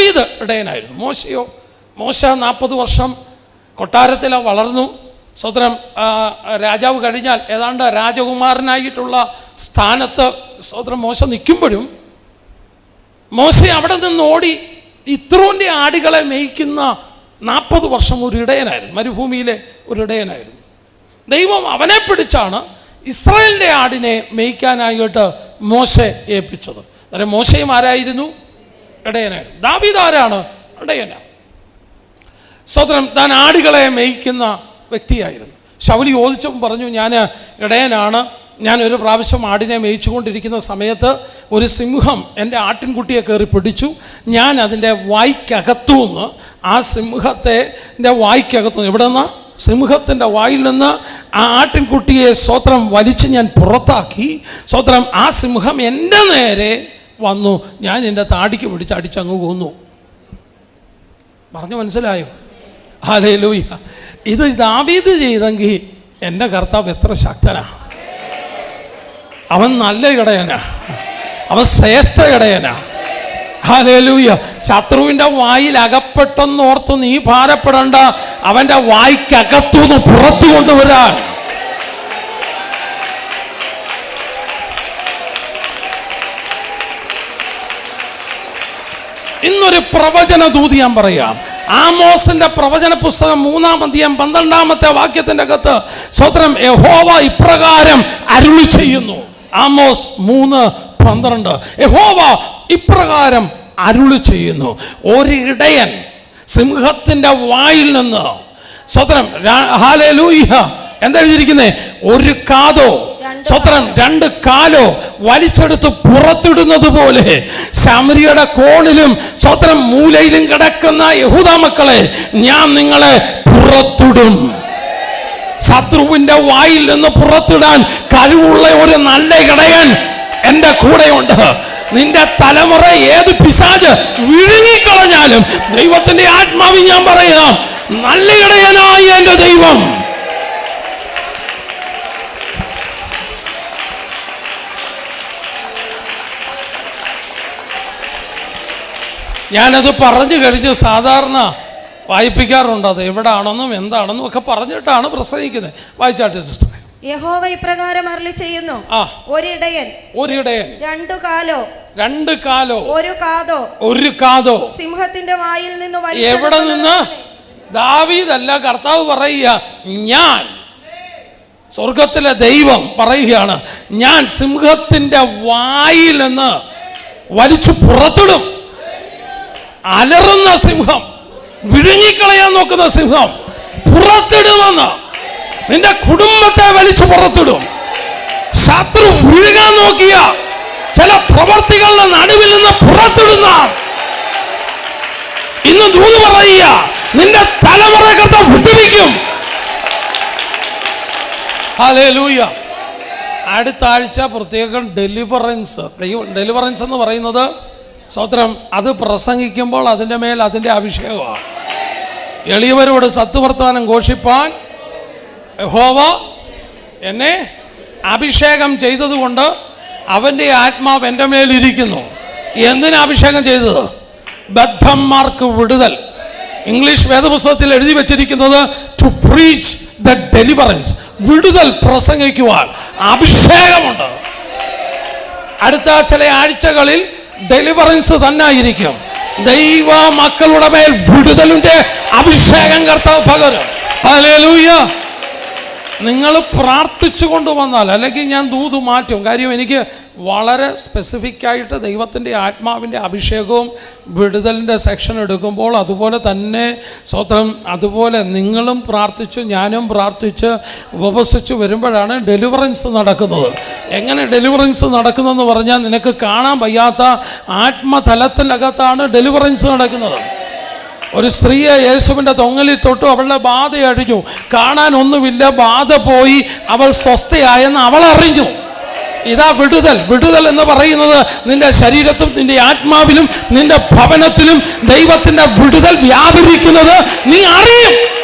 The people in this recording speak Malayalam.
ദാവീദ് ഇടയനായിരുന്നു. മോശയോ? മോശ നാൽപ്പത് വർഷം കൊട്ടാരത്തിൽ വളർന്നു. സ്വതന്ത്രം രാജാവ് കഴിഞ്ഞാൽ ഏതാണ്ട് രാജകുമാരനായിട്ടുള്ള സ്ഥാനത്ത് സ്വതന്ത്രം മോശ നിൽക്കുമ്പോഴും മോശ അവിടെ നിന്ന് ഓടി ഇത്രോന്റെ ആടുകളെ മേയ്ക്കുന്ന നാൽപ്പത് വർഷം ഒരു ഇടയനായിരുന്നു. മരുഭൂമിയിലെ ഒരു ഇടയനായിരുന്നു. ദൈവം അവനെ പിടിച്ചാണ് ഇസ്രായേലിന്റെ ആടിനെ മേയ്ക്കാനായിട്ട് മോശ ഏൽപ്പിച്ചത്. അന്നേരം മോശയും ആരായിരുന്നു? ഇടയനായിരുന്നു ദാവീദ് ആരാണ്? ഇടയനാണ്. സ്വതന്ത്രം താൻ ആടുകളെ മേയ്ക്കുന്ന വ്യക്തിയായിരുന്നു. ശൗലി ചോദിച്ചപ്പോൾ പറഞ്ഞു ഞാൻ ഇടയനാണ്. ഞാൻ ഒരു പ്രാവശ്യം ആടിനെ മേയിച്ചുകൊണ്ടിരിക്കുന്ന സമയത്ത് ഒരു സിംഹം എന്റെ ആട്ടിൻകുട്ടിയെ കയറി പിടിച്ചു. ഞാൻ അതിന്റെ വായ്ക്കകത്തുനിന്ന് ആ സിംഹത്തെ എന്റെ വായ്ക്കകത്തുനിന്ന് എവിടെ നിന്ന്? സിംഹത്തിന്റെ വായിൽ നിന്ന് ആ ആട്ടിൻകുട്ടിയെ സ്വത്രം വലിച്ച് ഞാൻ പുറത്താക്കി. സ്വത്രം ആ സിംഹം എന്റെ നേരെ വന്നു. ഞാൻ എന്റെ താടിക്ക് പിടിച്ച് അടിച്ചങ്ങ് കൊന്നു. പറഞ്ഞു മനസ്സിലായോ? ഹാലേ ലൂയ്യ ഇത് ദാവീദ് ചെയ്തെങ്കിൽ എന്റെ കർത്താവ് എത്ര ശക്തനാ. അവൻ നല്ല ഇടയനാ. അവൻ ശ്രേഷ്ഠ ഇടയനാ. ഹാലേലൂയ ശത്രുവിന്റെ വായിൽ അകപ്പെട്ടെന്നോർത്ത് നീ ഭാരപ്പെടണ്ട. അവന്റെ വായ്ക്കകത്തുനിന്ന് പുറത്തു കൊണ്ടുവരാൻ. ഇന്നൊരു പ്രവചന ദൂതി ഞാൻ പറയാം. ആമോസിന്റെ പ്രവചന പുസ്തകം മൂന്നാം അധ്യായം പന്ത്രണ്ടാമത്തെ വാക്യത്തിന്റെ അകത്ത് സ്വത്രം യഹോവ ഇപ്രകാരം അരുളി ചെയ്യുന്നു. ആമോസ് മൂന്ന് പന്ത്രണ്ട്. യഹോവ ഇപ്രകാരം അരുളി ചെയ്യുന്നു. ഒരിടയൻ സിംഹത്തിന്റെ വായിൽ നിന്ന് സ്വത്രം ഹാലേ ലൂഹ എന്താ എഴുതിയിരിക്കുന്നത് ഒരു കാതോ സ്വത്രം രണ്ട് കാലോ വലിച്ചെടുത്ത് പുറത്തിടുന്നത് പോലെ ശമരിയുടെ കോണിലും സ്വത്രം മൂലയിലും കിടക്കുന്ന യഹൂദ മക്കളെ ഞാൻ നിങ്ങളെ പുറത്തിടും. ശത്രുവിന്റെ വായിൽ നിന്ന് പുറത്തിടാൻ കഴിവുള്ള ഒരു നല്ല ഇടയൻ എന്റെ കൂടെയുണ്ട്. നിന്റെ തലമുറ ഏത് പിശാജ് വിഴുങ്ങിക്കളഞ്ഞാലും ദൈവത്തിന്റെ ആത്മാവി ഞാൻ പറയാം നല്ല ഇടയനായി എന്റെ ദൈവം. ഞാനത് പറഞ്ഞു കഴിഞ്ഞ് സാധാരണ വായിപ്പിക്കാറുണ്ട് അത് എവിടാണെന്നും എന്താണെന്നും ഒക്കെ പറഞ്ഞിട്ടാണ് പ്രസംഗിക്കുന്നത്. വായിച്ചാട്ടെ സിസ്റ്റർ യഹോവ ഇപ്രകാരം അരളി ചെയ്യുന്നു. ഒരിടയൻ. ഒരിടയൻ. രണ്ടു കാലോ. രണ്ട് കാലോ. ഒരു കാതോ. ഒരു കാതോ. സിംഹത്തിന്റെ വായിൽ നിന്ന് എവിടെ നിന്ന്? ദാവീദല്ല കർത്താവ് പറയുക ഞാൻ സ്വർഗത്തിലെ ദൈവം പറയുകയാണ്. ഞാൻ സിംഹത്തിന്റെ വായിൽ നിന്ന് വലിച്ചു പുറത്തിടും. അലറുന്ന സിംഹം വിഴുങ്ങിക്കളയാൻ നോക്കുന്ന സിംഹം പുറത്തിടുമെന്ന്. നിന്റെ കുടുംബത്തെ വലിച്ചു പുറത്തിടും. ശത്രു വിഴുകാൻ നോക്കിയ ചില പ്രവർത്തികളുടെ നടുവിൽ നിന്ന് പുറത്തിടുന്ന. ഇന്ന് ദൂത് പറയുക നിന്റെ തലമുറ ഹല്ലേലൂയ. അടുത്ത ആഴ്ച പ്രത്യേകം ഡെലിവറൻസ് ഡെലിവറൻസ് എന്ന് പറയുന്നത് സ്വത്രം അത് പ്രസംഗിക്കുമ്പോൾ അതിന്റെ മേൽ അതിന്റെ അഭിഷേകമാണ്. എളിയവരോട് സത്വർത്തമാനം ഘോഷിപ്പാൻ ഹോവ എന്നെ അഭിഷേകം ചെയ്തതുകൊണ്ട് അവന്റെ ആത്മാവ് എന്റെ മേലിരിക്കുന്നു എന്തിനാ അഭിഷേകം ചെയ്തത്? ബദ്ധന്മാർക്ക് വിടുതൽ. ഇംഗ്ലീഷ് വേദപുസ്തകത്തിൽ എഴുതി വെച്ചിരിക്കുന്നത് ടു പ്രീച്ച് ദ ഡെലിവറൻസ് വിടുതൽ പ്രസംഗിക്കുവാൻ അഭിഷേകമുണ്ട്. അടുത്ത ചില ആഴ്ചകളിൽ ഡെലിവറൻസ് തന്നെ ആയിരിക്കും ദൈവ മക്കളുടെ മേൽ വിടുതലിന്റെ അഭിഷേകം കർത്താവ് പകരും. നിങ്ങൾ പ്രാർത്ഥിച്ചു കൊണ്ടുവന്നാൽ അല്ലെങ്കിൽ ഞാൻ ദൂത് മാറ്റും. കാര്യം എനിക്ക് വളരെ സ്പെസിഫിക് ആയിട്ട് ദൈവത്തിന്റെ ആത്മാവിന്റെ അഭിഷേകവും വിടുതലിന്റെ സെക്ഷൻ എടുക്കുമ്പോൾ അതുപോലെ തന്നെ സ്വത്രം അതുപോലെ നിങ്ങളും പ്രാർത്ഥിച്ചു ഞാനും പ്രാർത്ഥിച്ച് ഉപവസിച്ച് വരുമ്പോഴാണ് ഡെലിവറൻസ് നടക്കുന്നത്. എങ്ങനെ ഡെലിവറൻസ് നടക്കുന്നതെന്ന് പറഞ്ഞാൽ നിനക്ക് കാണാൻ വയ്യാത്ത ആത്മതലത്തിനകത്താണ് ഡെലിവറൻസ് നടക്കുന്നത്. ഒരു സ്ത്രീയെ യേശുവിന്റെ തൊങ്ങലിൽ തൊട്ടു അവളുടെ ബാധ അഴിഞ്ഞു. കാണാൻ ഒന്നുമില്ല ബാധ പോയി അവൾ സ്വസ്ഥയായെന്ന് അവൾ അറിഞ്ഞു. ഇതാ വിടുതൽ. വിടുതൽ എന്ന് പറയുന്നത് നിന്റെ ശരീരത്തും നിന്റെ ആത്മാവിലും നിന്റെ ഭവനത്തിലും ദൈവത്തിന്റെ വിടുതൽ വ്യാപരിക്കുന്നത് നീ അറിയും.